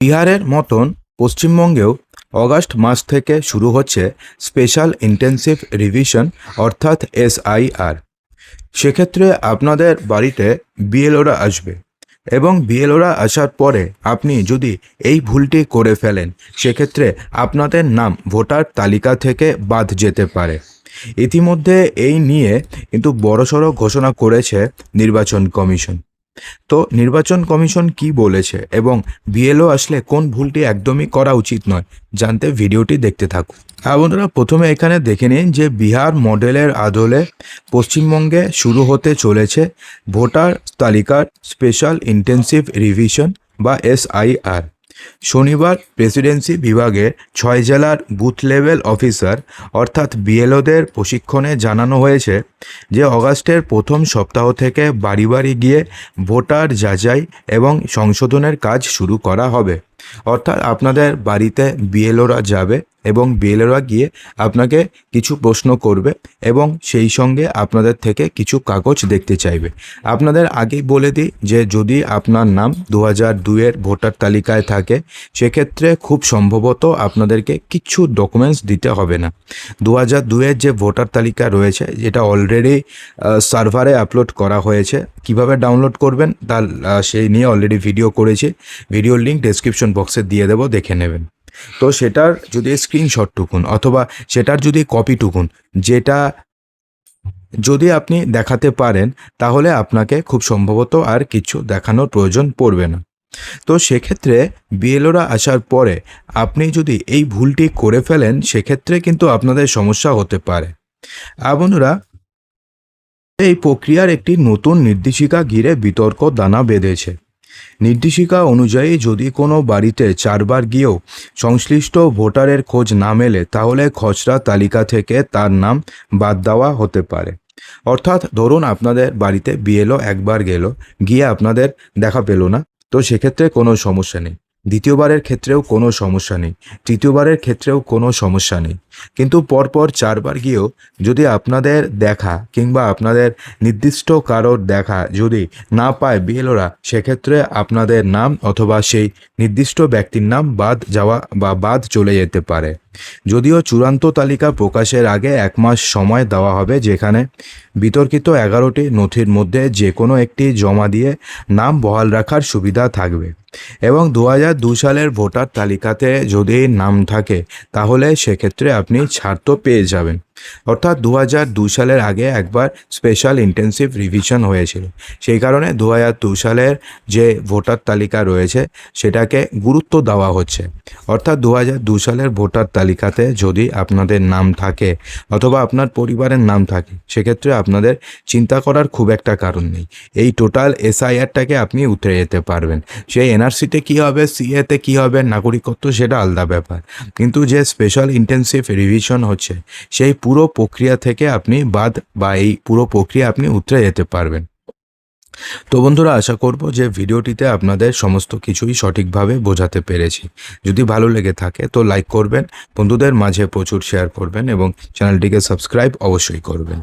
বিহারের মতন পশ্চিমবঙ্গেও অগাস্ট মাস থেকে শুরু হচ্ছে স্পেশাল ইন্টেন্সিভ রিভিশন, অর্থাৎ এসআইআর। সেক্ষেত্রে আপনাদের বাড়িতে বিএলওরা আসবে এবং বিএলওরা আসার পরে আপনি যদি এই ভুলটি করে ফেলেন, সেক্ষেত্রে আপনাদের নাম ভোটার তালিকা থেকে বাদ যেতে পারে। ইতিমধ্যে এই নিয়ে কিন্তু বড়সড় ঘোষণা করেছে নির্বাচন কমিশন। তো নির্বাচন কমিশন কি বলেছে এবং বিএলও আসলে কোন ভুলটি একদমই করা উচিত নয়, জানতে ভিডিওটি দেখতে থাকুন। হ্যাঁ বন্ধুরা, প্রথমে এখানে দেখে নিন যে বিহার মডেলের আদলে পশ্চিমবঙ্গে শুরু হতে চলেছে ভোটার তালিকার স্পেশাল ইন্টেন্সিভ রিভিশন বা এসআইআর। শনিবার প্রেসিডেন্সি বিভাগে ছয় জেলার বুথ লেভেল অফিসার, অর্থাৎ বিএলওদের প্রশিক্ষণে জানানো হয়েছে যে অগাস্টের প্রথম সপ্তাহ থেকে বাড়ি বাড়ি গিয়ে ভোটার যাচাই এবং সংশোধনের কাজ শুরু করা হবে। অর্থাৎ আপনাদের বাড়িতে বিএলওরা যাবে এবং বিএলওরা গিয়ে আপনাকে কিছু প্রশ্ন করবে এবং সেই সঙ্গে আপনাদের থেকে কিছু কাগজ দেখতে চাইবে। আপনাদের আগেই বলে দিই যে যদি আপনার নাম দু হাজার দুইয়ের ভোটার তালিকায় থাকে, সেক্ষেত্রে খুব সম্ভবত আপনাদেরকে কিছু ডকুমেন্টস দিতে হবে না। দু হাজার দুইয়ের যে ভোটার তালিকা রয়েছে যেটা অলরেডি সার্ভারে আপলোড করা হয়েছে। কীভাবে ডাউনলোড করবেন, তার সেই নিয়ে অলরেডি ভিডিও করেছি। ভিডিওর লিঙ্ক ডেসক্রিপশন বক্সে দিয়ে দেবো, দেখে নেবেন। তো সেটার যদি স্ক্রিনশট টুকুন অথবা সেটার যদি কপি টুকুন, যেটা যদি আপনি দেখাতে পারেন, তাহলে আপনাকে খুব সম্ভবত আর কিছু দেখানোর প্রয়োজন পড়বে না। তো সেক্ষেত্রে বিএলওরা আসার পরে আপনি যদি এই ভুলটি করে ফেলেন, সেক্ষেত্রে কিন্তু আপনাদের সমস্যা হতে পারে। বন্ধুরা, এই প্রক্রিয়ার একটি নতুন নির্দেশিকা ঘিরে বিতর্ক দানা বেঁধেছে। নির্দেশিকা অনুযায়ী যদি কোনো বাড়িতে চারবার গিয়েও সংশ্লিষ্ট ভোটারের খোঁজ না মেলে, তাহলে খসড়া তালিকা থেকে তার নাম বাদ দেওয়া হতে পারে। অর্থাৎ ধরুন আপনাদের বাড়িতে বিএলও একবার গেল, গিয়ে আপনাদের দেখা পেল না, তো সেক্ষেত্রে কোনো সমস্যা নেই। দ্বিতীয়বারের ক্ষেত্রেও কোনো সমস্যা নেই। তৃতীয়বারের ক্ষেত্রেও কোনো সমস্যা নেই। কিন্তু পরপর চারবার গিয়েও যদি আপনাদের দেখা কিংবা আপনাদের নির্দিষ্ট কারোর দেখা যদি না পায় বিএলওরা, সেক্ষেত্রে আপনাদের নাম অথবা সেই নির্দিষ্ট ব্যক্তির নাম বাদ যাওয়া বা বাদ চলে যেতে পারে। যদিও চূড়ান্ত তালিকা প্রকাশের আগে এক মাস সময় দেওয়া হবে যেখানে বিতর্কিত এগারোটি নথির মধ্যে যে কোনো একটি জমা দিয়ে নাম বহাল রাখার সুবিধা থাকবে। এবং দু হাজার দু সালের ভোটার তালিকাতে যদি নাম থাকে, তাহলে সেক্ষেত্রে আপনি ছাড় তো পেয়ে যাবেন। অর্থাৎ দু হাজার দু সালের আগে একবার স্পেশাল ইন্টেন্সিভ রিভিশন হয়েছিল। সেই কারণে দু হাজার দু সালের যে ভোটার তালিকা রয়েছে, সেটাকে গুরুত্ব দেওয়া হচ্ছে। অর্থাৎ দু হাজার দু সালের ভোটার তালিকাতে যদি আপনাদের নাম থাকে অথবা আপনার পরিবারের নাম থাকে, সেক্ষেত্রে আপনাদের চিন্তা করার খুব একটা কারণ নেই। এই টোটাল এসআইআরটাকে আপনি উতরে যেতে পারবেন। সেই এনআরসিতে কী হবে সিএতে কী হবে, নাগরিকত্ব সেটা আলাদা ব্যাপার। কিন্তু যে স্পেশাল ইন্টেন্সিভ রিভিশন হচ্ছে, সেই পুরো প্রক্রিয়া থেকে আপনি বাদ বা এই পুরো প্রক্রিয়া আপনি উতরে যেতে পারবেন। তো বন্ধুরা, আশা করব যে ভিডিওটিতে আপনাদের সমস্ত কিছুই সঠিকভাবে বোঝাতে পেরেছি। যদি ভালো লেগে থাকে তো লাইক করবেন, বন্ধুদের মাঝে প্রচুর শেয়ার করবেন এবং চ্যানেলটিকে সাবস্ক্রাইব অবশ্যই করবেন।